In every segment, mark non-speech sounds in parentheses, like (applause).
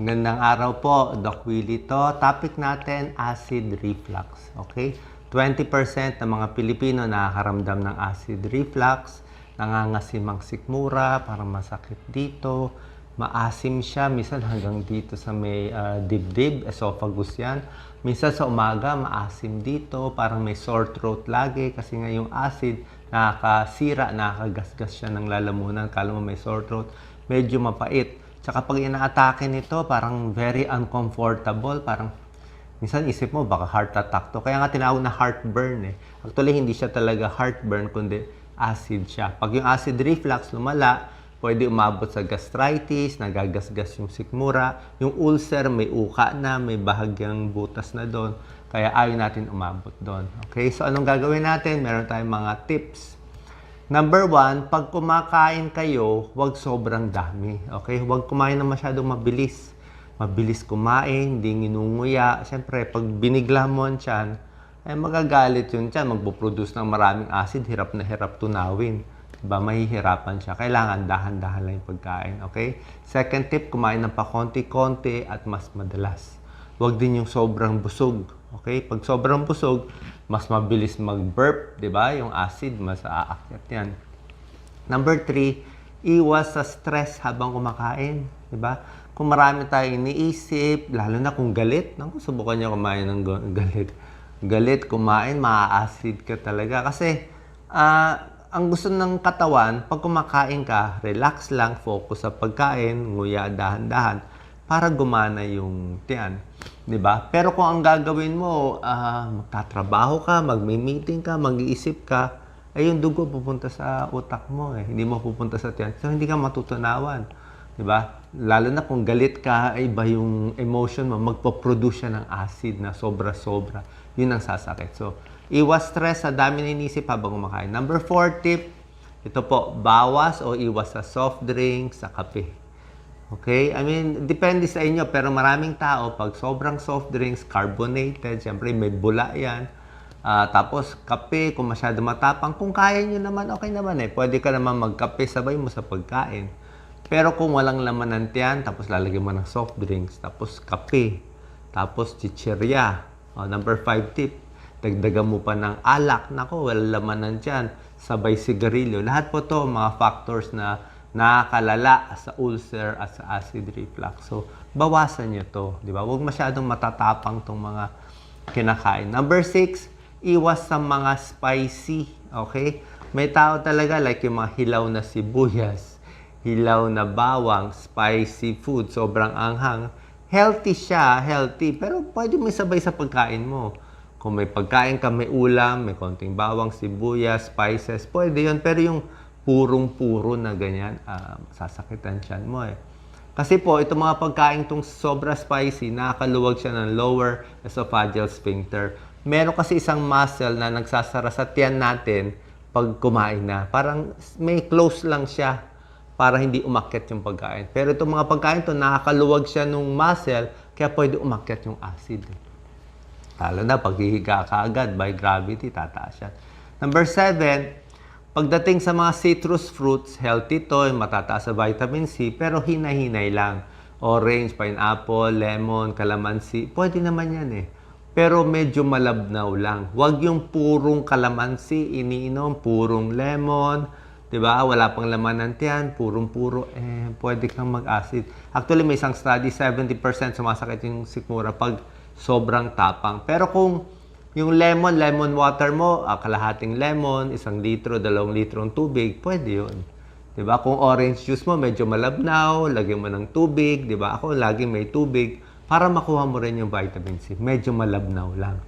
Magandang araw po, Doc Willie to. Topic natin, acid reflux. Okay? 20% ng mga Pilipino nakakaramdam ng acid reflux, nangangasimang sikmura, parang masakit dito, maasim siya, minsan hanggang dito sa may ah, dibdib, esophagus yan. Minsan sa umaga, maasim dito, parang may sore throat lagi kasi nga yung acid nakakasira, nakakagasgas siya ng lalamunan. Kala mo may sore throat, medyo mapait. Tsaka pag inaatake nito, parang very uncomfortable, parang minsan isip mo baka heart attack to. Kaya nga tinawag na heartburn eh. Actually, hindi siya talaga heartburn, kundi acid siya. Pag yung acid reflux lumala, pwede umabot sa gastritis, nagagasgas yung sikmura. Yung ulcer, may uka na, may bahagyang butas na doon. Kaya ayaw natin umabot doon. Okay, so anong gagawin natin? Meron tayong mga tips. Number one, pag kumakain kayo, huwag sobrang dami. Okay? Huwag kumain na masyadong mabilis. Mabilis kumain, hindi nginunguya. Siyempre, pag binigla mo ang tiyan, eh magagalit yung tiyan, magpo-produce ng maraming acid, hirap na hirap tunawin. Diba? Mahihirapan siya. Kailangan dahan-dahan lang yung pagkain. Okay? Second tip, kumain ng pakonti-konti at mas madalas. Huwag din yung sobrang busog. Okay? Pag sobrang busog, mas mabilis mag-burp, di ba? Yung acid, mas aakyat yan. Number three, iwas sa stress habang kumakain. Di ba? Kung marami tayong iniisip, lalo na kung galit, naku, subukan niyo kumain ng (laughs) galit. Galit, kumain, maa-acid ka talaga. Kasi, ah, ang gusto ng katawan, pag kumakain ka, relax lang, focus sa pagkain, nguya dahan-dahan, para gumana yung tiyan. 'Di ba? Pero kung ang gagawin mo, ah, magtatrabaho ka, magmi-meeting ka, mag-iisip ka, ay yung dugo pupunta sa utak mo eh. Hindi mo pupunta sa tiyan. So hindi ka matutunawan. 'Di ba? Lalo na kung galit ka, ay iba yung emotion mo, magpo-produce siya ng acid na sobra-sobra. Yun ang sasakit. So, iwas stress sa dami na inisip habang kumakain. Number four tip, ito po, bawas o iwas sa soft drinks, sa kape. Okay? I mean, depende sa inyo. Pero maraming tao, pag sobrang soft drinks, carbonated, syempre may bula yan. Ah, tapos, kape, kung masyado matapang, kung kaya nyo naman, okay naman eh. Pwede ka naman magkape, sabay mo sa pagkain. Pero kung walang laman ng tiyan, tapos lalagyan mo ng soft drinks, tapos kape, tapos chichirya. Oh, number five tip, dagdagan mo pa ng alak. Nako, walang laman ng tiyan, sabay sigarilyo. Lahat po to mga factors na nakakalala sa ulcer at sa acid reflux. So, bawasan nyo to. Di ba? Huwag masyadong matatapang tong mga kinakain. Number six, iwas sa mga spicy. Okay? May tao talaga like yung mga hilaw na sibuyas, hilaw na bawang, spicy food, sobrang anghang. Healthy siya, healthy. Pero pwede mo sabay sa pagkain mo. Kung may pagkain ka, may ulam, may konting bawang, sibuyas, spices, pwede yun. Pero yung purong-puro na ganyan, ah, sasakitan siyan mo eh. Kasi po, itong mga pagkain tong sobra spicy, nakakaluwag siya ng lower esophageal sphincter. Meron kasi isang muscle na nagsasara sa tiyan natin pag kumain na. Parang may close lang siya para hindi umakyat yung pagkain. Pero itong mga pagkain to, nakakaluwag siya nung muscle, kaya pwede umakyat yung acid. eh. Lalo na pag hihiga ka agad by gravity, tataas yan. Number seven, pagdating sa mga citrus fruits, healthy to, matataas sa vitamin C, pero hinay-hinay lang. Orange, pineapple, lemon, calamansi, pwede naman yan eh. Pero medyo malabnaw lang. Huwag yung purong kalamansi, iniinom, purong lemon, 'di ba? Wala pang laman ng tiyan, purong-puro, eh, pwede kang mag-acid. Actually, may isang study, 70% sumasakit yung sikmura pag sobrang tapang. Pero kung yung lemon, lemon water mo, ah, kalahating lemon, isang litro, dalawang litrong tubig, pwede yun. 'Di ba? Kung orange juice mo medyo malabnaw, lagyan mo ng tubig, 'di ba? Ako lagi may tubig para makuha mo rin yung vitamin C. Medyo malabnaw lang.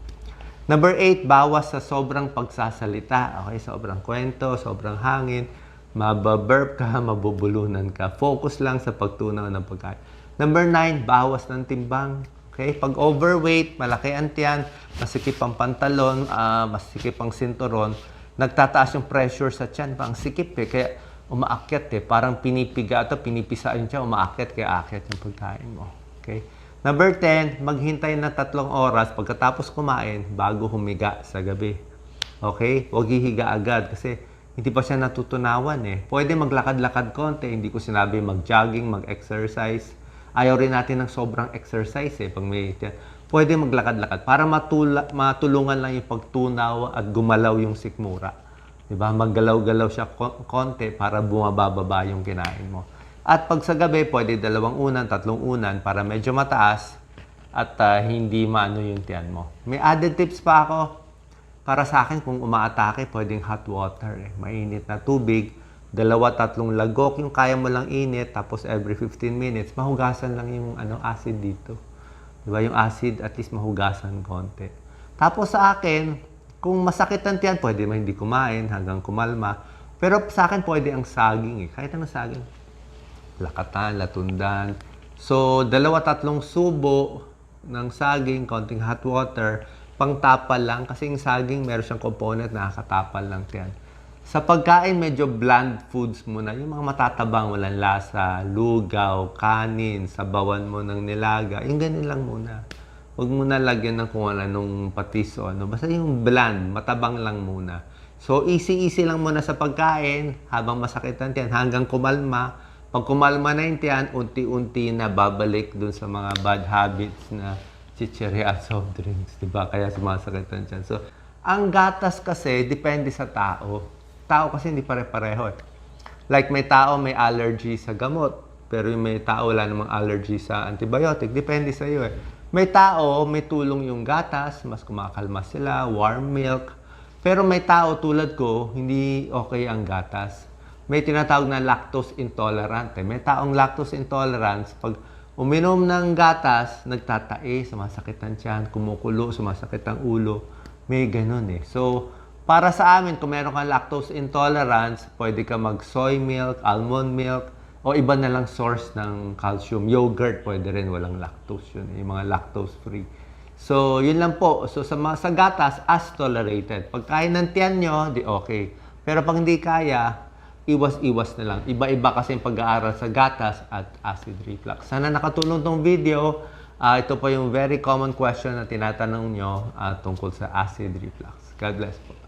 Number eight, bawas sa sobrang pagsasalita. Okay, sobrang kwento, sobrang hangin, mababurp ka, (laughs) mabubulunan ka. Focus lang sa pagtunaw ng pagkain. Number nine, bawas ng timbang. Okay, pag overweight, malaki ang tiyan, masikip ang pantalon, ah, masikip ang sinturon, nagtataas yung pressure sa tiyan, pang sikip eh. Kaya umaakyat eh. Parang pinipiga ito, pinipisaan siya, umaakyat, kaya aakyat yung pagkain mo. Okay? Number 10, maghintay na tatlong oras pagkatapos kumain bago humiga sa gabi. Okay? Huwag hihiga agad kasi hindi pa siya natutunawan eh. Pwede maglakad-lakad konti, hindi ko sinabi mag-jogging, mag-exercise. Ayaw rin natin ng sobrang exercise eh. Pag may. Pwede maglakad-lakad para matula, matulungan lang yung pagtunaw at gumalaw yung sikmura. Diba? Maggalaw-galaw siya ko- konti para bumababa yung kinain mo. At pag sa gabi, pwede dalawang unan, tatlong unan para medyo mataas at ah, hindi maano yung tiyan mo. May added tips pa ako. Para sa akin, kung umaatake, pwedeng hot water. Eh. Mainit na tubig, dalawa, tatlong lagok, yung kaya mo lang init, tapos every 15 minutes, mahugasan lang yung ano, acid dito. Di ba? Yung acid, at least mahugasan konti. Tapos sa akin, kung masakit ang tiyan, pwede mo hindi kumain hanggang kumalma. Pero sa akin, pwede ang saging eh. Kahit anong saging. Lakatan, latundan. So, dalawa, tatlong subo ng saging, konting hot water, pangtapal lang. Kasi yung saging, meron siyang component na nakakatapal lang tiyan. Sa pagkain, medyo bland foods muna. Yung mga matatabang, walang lasa, lugaw, kanin, sabawan mo ng nilaga. Yung ganun lang muna. Huwag mo na lagyan ng kung ano, nung patis o ano. Basta yung bland, matabang lang muna. So, easy-easy lang muna sa pagkain habang masakit ang tiyan hanggang kumalma. Pag kumalma na yung tiyan, unti-unti na babalik dun sa mga bad habits na chichirya at soft drinks. Diba? Kaya sumasakit ang tiyan. So, ang gatas kasi, depende sa tao. Tao kasi hindi pare-pareho. eh. Like may tao may allergy sa gamot, pero may tao wala namang allergy sa antibiotic. Depende sa iyo eh. May tao may tulong yung gatas, mas kumakalma sila, warm milk. Pero may tao tulad ko, hindi okay ang gatas. May tinatawag na lactose intolerant. eh. May taong lactose intolerance, pag uminom ng gatas, nagtatae, sumasakit ang tiyan, kumukulo, sumasakit ang ulo. May ganun eh. So, para sa amin, kung meron kang lactose intolerance, pwede ka mag soy milk, almond milk, o iba na lang source ng calcium. Yogurt, pwede rin, walang lactose yun. eh, Yung mga lactose free. So, yun lang po. So, sa, mga, sa gatas, as tolerated. Pag kaya ng tiyan nyo, di okay. Pero pag hindi kaya, iwas-iwas na lang. Iba-iba kasi yung pag-aaral sa gatas at acid reflux. Sana nakatulong tong video. Ah, ito po yung very common question na tinatanong nyo ah, tungkol sa acid reflux. God bless po.